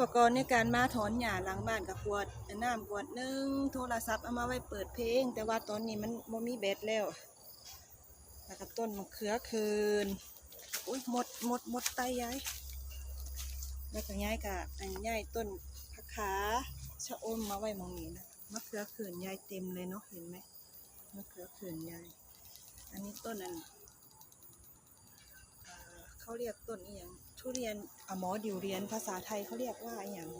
ปกรณ์ในการมาถอนหญ้าหลังบ้านกับขวดน้ำขวดหนึงโทรศัพท์เอามาไว้เปิดเพลง แต่ว่าตอนนี้มันบ่มีแบตแล้วแล้วก็ต้นมะเขือคืนอุ้ยหมดหมดหมดไตยายแล้วก็ย้ายกับอันย้ายต้นผักขาชะอมมาไว้มองนี้นะมะเขือคืนยายเต็มเลยเนาะเห็นไหมมะเขือคืนยายอันนี้ต้นอัน เขาเรียกต้นอีหยังทุเรียนอหมอดิวเรียนภาษาไทยเขาเรียกว่าอหย่าง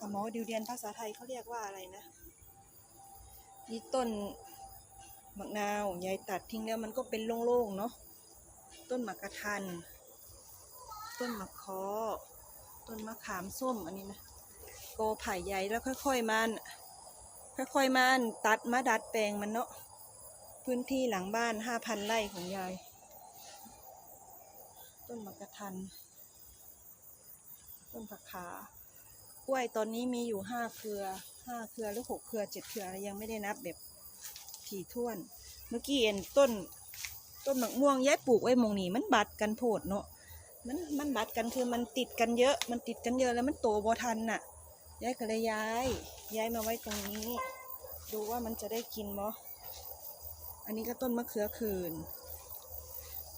อหมอดิวเรียนภาษาไทยเขาเรียกว่าอะไรนะนี่ต้นมะนาวยายตัดทิ้งแล้วมันก็เป็นโล่งๆเนาะต้นมะกระทัน ต้นมะคอต้นมะขามส้มอันนี้นะโกไผ่ใหญ่แล้วค่อยๆมันค่อยๆมันตัดมาดัดแปลงมันเนาะพื้นที่หลังบ้านห้าพันไร่ของยาย ต้นมะกระทัน ต้นผักขากล้วยตอนนี้มีอยู่ห้าเครือห้าเครือหรือหกเครือเจ็ดเครือยังไม่ได้นับแบบถี่ถ้วน เมื่อกี้เห็นต้น ต้นมะม่วงย้ายปลูกไว้มงนี้มันบัดกันโพดเนาะมันมันบัดกันคือมันติดกันเยอะ มันติดกันเยอะแล้วมันโตบ่ทันน่ะย้ายก็เลยย้าย ย้ายมาไว้ตรงนี้ ดูว่ามันจะได้กินบ่อันนี้ก็ต้นมะเขือคืน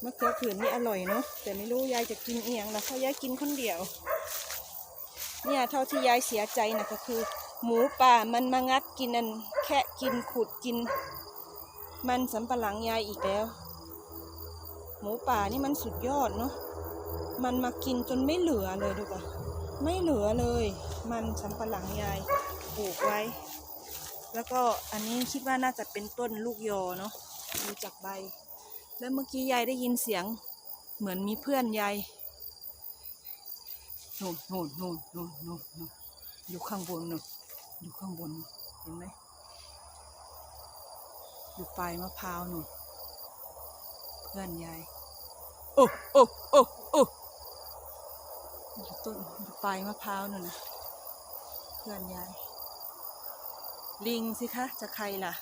มะเขือขืนนี่อร่อยเนาะแต่ไม่รู้ยายจะกินเอียงแล้วเพราะยายกินคนเดียว เนี่ยเท่าที่ยายเสียใจนะก็คือ หมูป่ามันมางัดกินอันแค่กินขุดกิน มันสำปะหลังยายอีกแล้ว หมูป่านี่มันสุดยอดเนาะมันมากินจนไม่เหลือเลยดูก่ะไม่เหลือเลย มันสำปะหลังยายปลูกไว้ แล้วก็อันนี้คิดว่าน่าจะเป็นต้นลูกยอเนาะดูจากใบ แล้วเมื่อกี้ยายได้ยินเสียง เหมือนมีเพื่อนยายโน่นโน่นโน่นโน่นโน่นโน่นอยู่ข้างบนโน่นอยู่ข้างบนเห็นไหมอยู่ปลายมะพร้าวโน่นเพื่อนยายโอ้โอ้โอ้โอ้อยู่ต้นอยู่ปลายมะพร้าวนู่นนะเพื่อนยายลิงสิคะจะใครล่ะ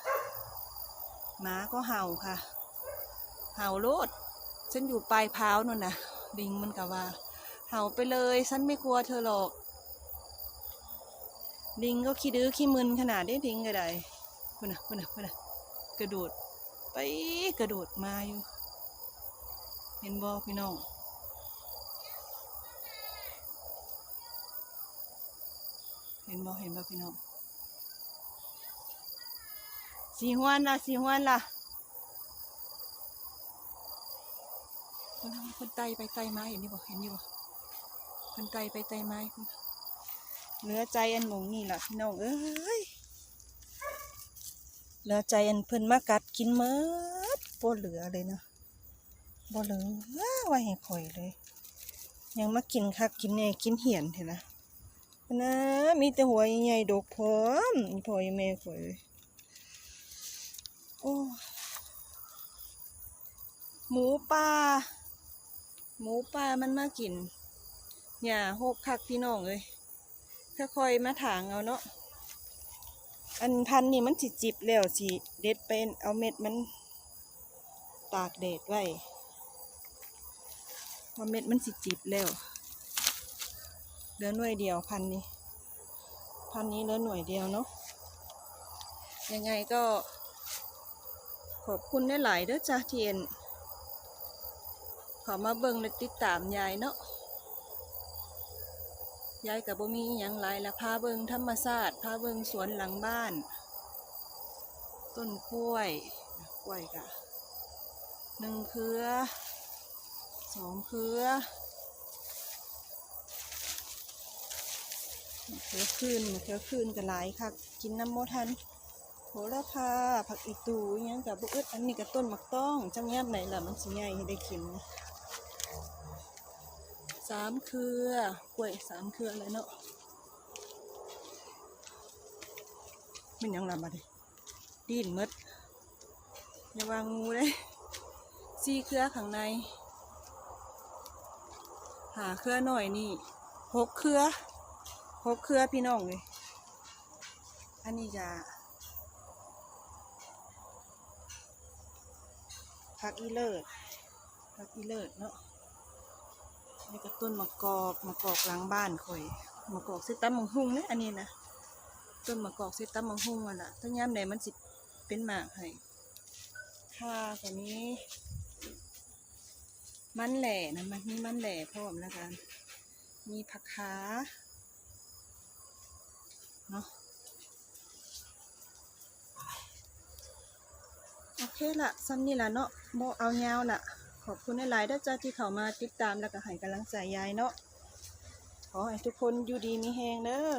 หมาก็เห่าค่ะ เห่าโลด ฉันอยู่ปลายพร้าวนั่นนะลิงมันกะว่า เห่าไปเลย ฉันไม่กลัวเธอหรอก ลิงก็ขี้ดื้อขี้มึนขนาดได้ลิงก็ได้พุ่นนะพุ่นนะพุ่นนะกระโดดไปกระโดดมาอยู่ เห็นบอพี่น้องเห็นบอเห็นบอพี่น้องสีหวนล่ะสีหวนล่ะ คนคนไตไปไตมาเห็นนี่บ่เห็นนี่บ่คนไตไปไตมาเหลือใจอันหมงนี่หล่ะพี่น้องเอ้ยเหลือใจอันเพิ่นมากัดกินหมดบ่เหลือเลยเนาะบ่เหลือไว้ให้ข่อยเลย ยังมากินคักกินแหน่กินเหียนเถอะนะนะมีแต่หัวใหญ่ดกพร้อมพ่ออีแม่ข่อยเลยโอ้หมูป่า หมูป่ามันมากินหญ้าหกคักพี่น้องเลยค่อยๆมาถางเอาเนาะอันพันนี่มันสิจิบแล้วสิเด็ดเป็นเอาเม็ดมัน ตากแดดไว้ว่าเม็ดมันสิจิบแล้วเหลือหน่วยเดียวพันนี้ พันนี้เหลือหน่วยเดียวเนาะยังไงก็ ขอบคุณได้หลายเด้อจ้าเทียน ขอมาเบิ่งและติดตามยายเนาะยายกับบ่มีอหยังหลายละพาเบิ่งธรรมชาติพาเบิ่งสวนหลังบ้าน ต้นกล้วยกล้วยกะหนึ่งเครือสองเครือเขือขึ้นเขือขึ้นก็หลายค่ะกินน้ำโมทันโหระพาผักอีตูอิหยังกับบุอึดอันนี้กับต้นมักต้องจังแงบไหนล่ะมันสิใหญ่ให้ได้กิน สามเครือกล้วยสามเครือเลยเนาะมันยังลำมาดิดินหมดอย่าวางงูเลยสี่เครือข้างใน หาเครือหน่อยนี่หกเครือหกเครือพี่น้องเลยอันนี้จะผักอีเลิศผักอีเลิศเนาะ นี่ก็ต้นมะกอกมะกอกหลังบ้านข่อยมะกอกซื้อตั้มมังหุงเนี่ยอันนี้นะต้นมะกอกซื้อตั้มมังหุงอะล่ะถ้ายามไหนมันสิเป็นหมากให้ค่าตัวนี้ มันแหล่นะมันมีมันแหล่พร้อมแล้วกันมีผักขาเนาะโอเคละซ้ำนี่ละเนาะโบเอายาวละ ขอบคุณหลายๆด้าจ้าที่เข้ามาติดตามแล้วก็ให้กำลังใจยายเนาะขอให้ทุกคนอยู่ดีมีแฮงเด้อ